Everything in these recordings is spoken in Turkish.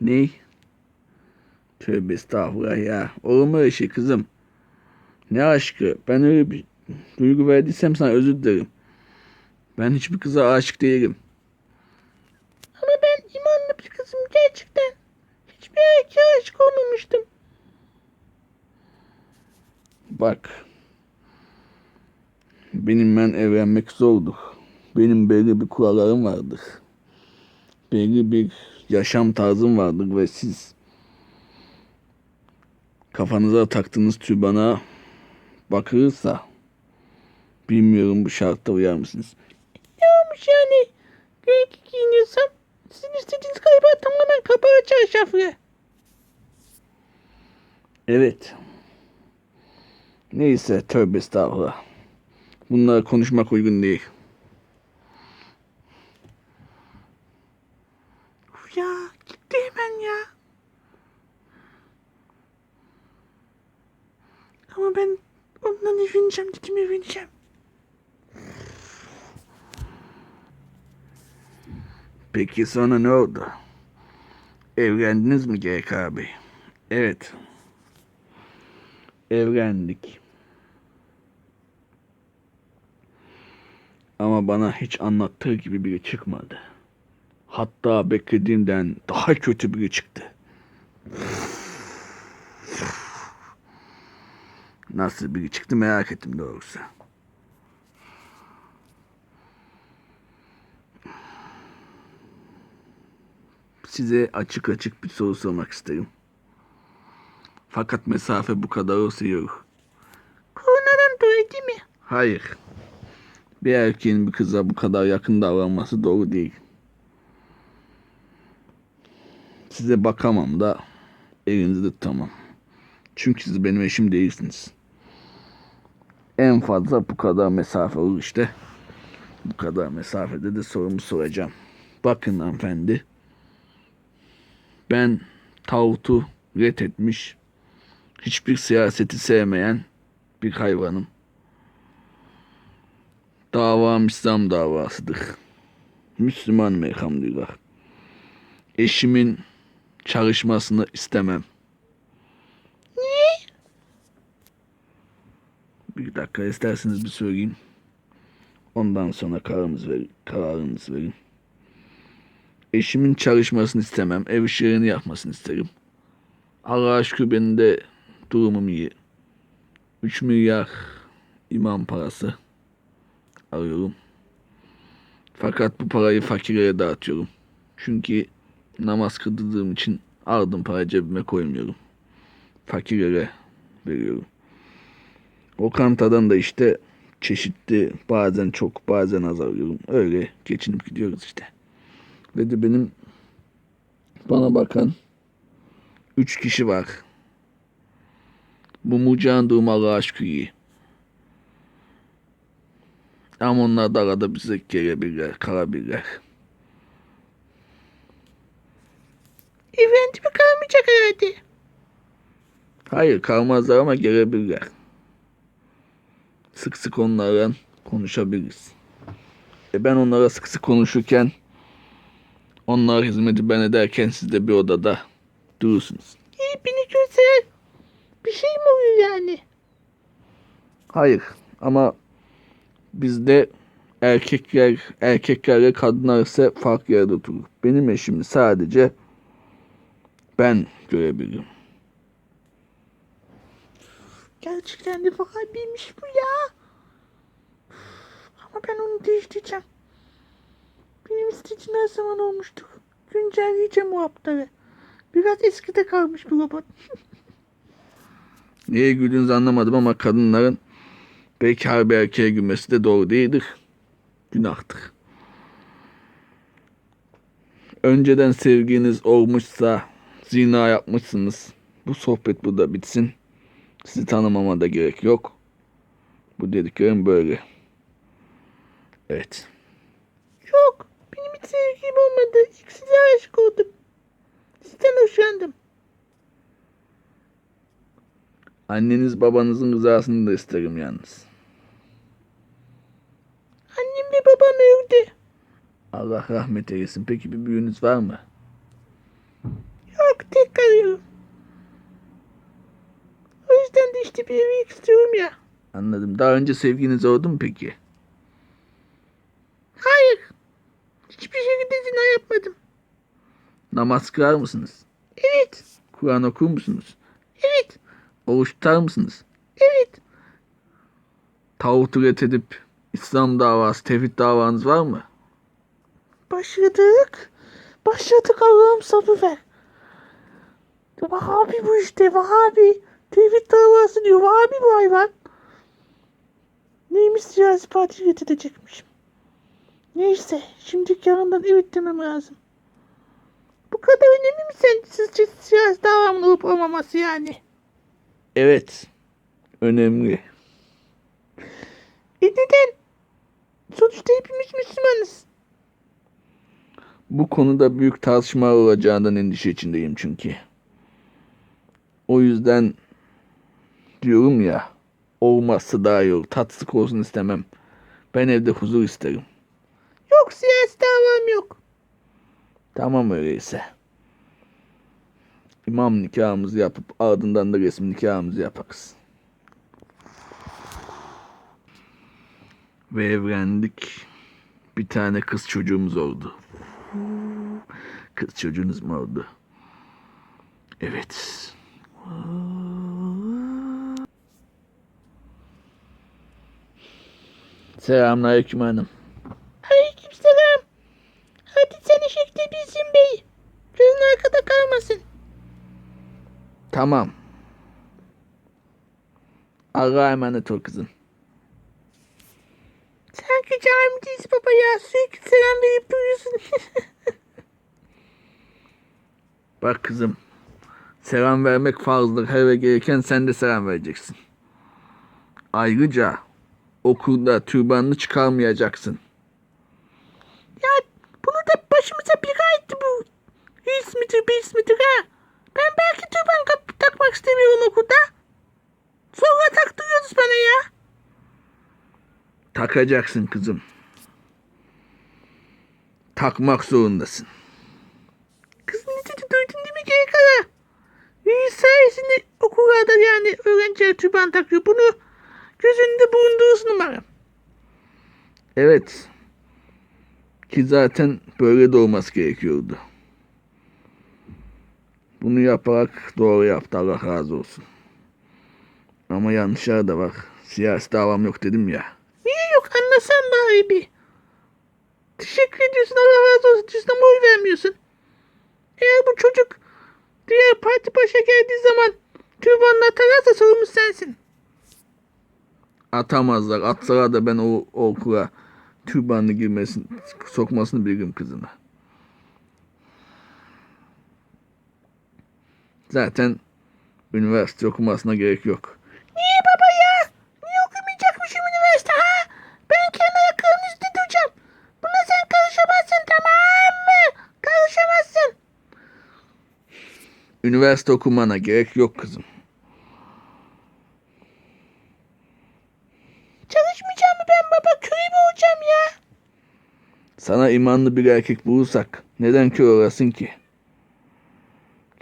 Ne? Tövbe estağfurullah ya. Olur öyle şey kızım? Ne aşkı? Ben öyle bir duygu verdiysem sana özür dilerim. Ben hiçbir kıza aşık değilim. Ama ben imanlı bir kızım gerçekten. Hiçbir erkeğe aşık olmamıştım. Bak. Benim ben evlenmek zordur. Benim belli bir kurallarım vardır. Belli bir yaşam tarzım vardır ve siz kafanıza taktığınız türbana bakılırsa bilmiyorum bu şartta uyar mısınız? Ne olmuş yani? Renk giyiniyorsam sizin istediğiniz galiba tamamen kapalı çarşaflı. Evet. Neyse tövbe estağfurullah. Bunları konuşmak uygun değil. Uf ya gitti hemen ya. Ama ben ondan evleneceğim dedim evleneceğim. Peki sonra ne oldu? Evlendiniz mi GK Bey? Evet. Evlendik. Ama bana hiç anlattığı gibi biri çıkmadı. Hatta beklediğimden daha kötü biri çıktı. Nasıl biri çıktı merak ettim doğrusu. Size açık açık bir soru sormak isterim. Fakat mesafe bu kadar olsa yok. Koronadan dolayı değil mi? Hayır. Bir erkeğin bir kıza bu kadar yakın davranması doğru değil. Size bakamam da elinizi tutamam. Çünkü siz benim eşim değilsiniz. En fazla bu kadar mesafe olur işte. Bu kadar mesafede de sorumu soracağım. Bakın hanımefendi. Ben tağutu etmiş, hiçbir siyaseti sevmeyen bir hayvanım. Davam İslam davasıdır. Müslüman elhamdülillah. Eşimin çalışmasını istemem. Niye? Bir dakika isterseniz bir söyleyeyim. Ondan sonra kararınızı verin. Kararınızı verin. Eşimin çalışmasını istemem. Ev işlerini yapmasını isterim. Allah'a şükür benim de durumum iyi. 3 milyar imam parası alıyorum. Fakat bu parayı fakirlere dağıtıyorum. Çünkü namaz kıldırdığım için aldım para cebime koymuyorum. Fakirlere veriyorum. Lokantadan da işte çeşitli bazen çok bazen az alıyorum. Öyle geçinip gidiyoruz işte. Ve de benim bana bakan üç kişi var. Bu mucağın durumu Allah'a şükür iyi. Ama onlar da arada bize gelebilirler, kalabilirler. Evlendi mi kalmayacak herhalde. Hayır kalmazlar ama gelebilirler. Sık sık onlarla konuşabiliriz. E ben onlara sık sık konuşurken onlar hizmeti ben ederken siz de bir odada durursunuz. İyi beni görseler bir şey mi oluyor yani? Hayır ama bizde erkekler erkeklerle kadınlar ise farklı yerde oturur. Benim eşimi sadece ben görebilirim. Gerçekten de vahibiymiş bu ya. Ama ben onu değiştireceğim. Benim istediğim her zaman olmuştu. Güncelleyeceğim o hapları. Biraz eskide kalmış bu robot. Niye güldüğünüzü anlamadım ama kadınların bekar bir erkeğe gülmesi de doğru değildir. Günahtır. Önceden sevginiz olmuşsa zina yapmışsınız. Bu sohbet burada bitsin. Sizi tanımama da gerek yok. Bu dediklerim böyle. Evet. Yok. Benim hiç sevgilim olmadı. İlk size aşık oldum. Sizden hoşlandım. Anneniz babanızın rızasını da isterim yalnız. ve babam öldü. Allah rahmet eylesin. Peki bir büyüğünüz var mı? Yok tek kalıyorum. O yüzden de işte bir evlilik istiyorum ya. Anladım. Daha önce sevginiz oldu mu peki? Hayır. Hiçbir şekilde zina yapmadım. Namaz kılar mısınız? Evet. Kur'an okur musunuz? Evet. Oruç tutar mısınız? Evet. Tavuk üret edip İslam davası, tevhid davanız var mı? Başladık. Başladık Allah'ım sabır ver. Vahabi bu işte Vahabi. Tevhid davası diyor. Vahabi bu hayvan. Neymiş siyasi parti getirecekmişim. Neyse. Şimdi yanından evet demem lazım. Bu kadar önemli mi sen sizce siyasi davamın olup olmaması yani? Evet. Önemli. E neden? Sonuçta hepimiz Müslümanız. Bu konuda büyük tartışma olacağından endişe içindeyim çünkü. O yüzden diyorum ya olmazsa daha iyi olur. Tatsızlık olsun istemem. Ben evde huzur isterim. Yok siyasi davam yok. Tamam öyleyse. İmam nikahımızı yapıp ardından da resmi nikahımızı yaparız. Ve evlendik. Bir tane kız çocuğumuz oldu. Kız çocuğunuz mu oldu? Evet. Selamünaleyküm hanım. Tamam. Allah'a emanet ol kızım. Sanki camideyiz baba ya. Sürekli selam verip duruyorsun. Bak kızım. Selam vermek farzdır. Her ve gereken sen de selam vereceksin. Ayrıca okulda türbanını çıkarmayacaksın. ya bunu da başımıza bir etti bu. His midir bis midir ha? Takmak istemiyorum okulda. Sonra taktırıyorsunuz bana ya. Takacaksın kızım. Takmak zorundasın. Kız ne dedi duydun değil mi gerek ara? İyi sayesinde okullarda yani öğrenciler turban takıyor. Bunu göz önünde bulundurursun umarım. Evet. Ki zaten böyle de olması gerekiyordu. Bunu yaparak doğru yaptı Allah razı olsun. Ama yanlışlar da var. Siyasi davam yok dedim ya. Niye yok anlasan bari bir. Teşekkür ediyorsun Allah razı olsun ama oy vermiyorsun. Eğer bu çocuk diğer parti başa geldiği zaman türbanla atarsa sorumlu sensin. Atamazlar. Atsalar da ben o, o okula türbanlı girmesin, sokmasını bilirim kızına. Zaten üniversite okumasına gerek yok. Niye baba ya? Niye okumayacakmışım üniversite ha? Ben kendi ayaklarımın üstünde duracağım. Buna sen karışamazsın tamam mı? Karışamazsın. Üniversite okumana gerek yok kızım. Çalışmayacağım mı ben baba? Köy mü olacağım ya? Sana imanlı bir erkek bulursak neden kör olasın ki?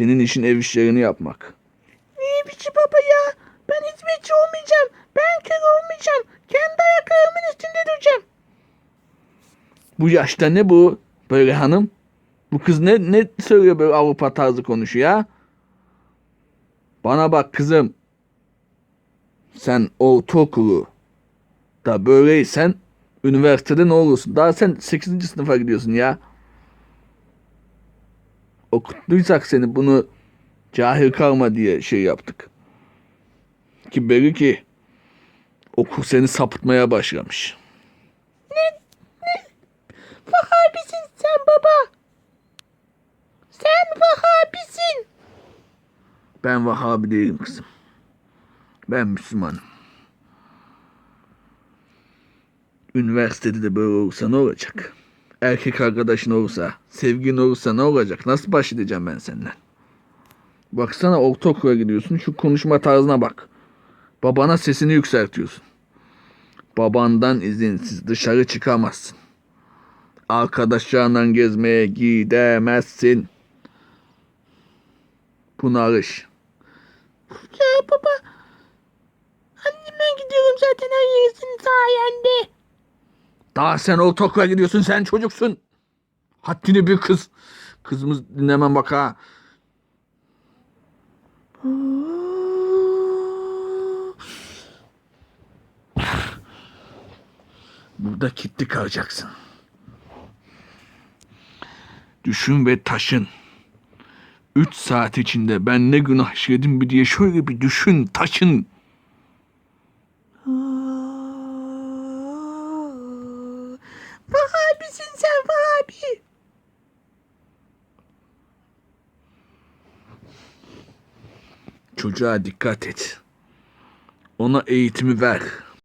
Senin işin ev işlerini yapmak. Niye biçi baba ya? Ben hizmetçi olmayacağım. Ben kör olmayacağım. Kendi ayaklarımın üstünde duracağım. Bu yaşta ne bu böyle hanım? Bu kız ne ne söylüyor böyle Avrupa tarzı konuşuyor ya? Bana bak kızım. Sen ortaokulu da böyleysen üniversitede ne olursun? Daha sen 8. sınıfa gidiyorsun ya. Okuttuysak seni bunu cahil kalma diye şey yaptık. Ki belli ki okul seni sapıtmaya başlamış. Vahabisin sen baba. Sen Vahabisin. Ben Vahabi değilim kızım. Ben Müslümanım. Üniversitede de böyle olursa ne olacak? Erkek arkadaşın olursa, sevgin olursa ne olacak? Nasıl baş edeceğim ben senden? Baksana ortaokula gidiyorsun. Şu konuşma tarzına bak. Babana sesini yükseltiyorsun. Babandan izinsiz dışarı çıkamazsın. Arkadaşlarla gezmeye gidemezsin. Pınarış. Ya baba. Annemden gidiyorum zaten her yeri senin sayende. Daha sen ortaokula gidiyorsun sen çocuksun. Haddini bir kız. Kızımız dinlemem bak ha. Burada kilitli kalacaksın. Düşün ve taşın. Üç saat içinde ben ne günah işledim mi diye şöyle bir düşün, taşın. Vahabisin sen Vahabi. Çocuğa dikkat et. Ona eğitimi ver.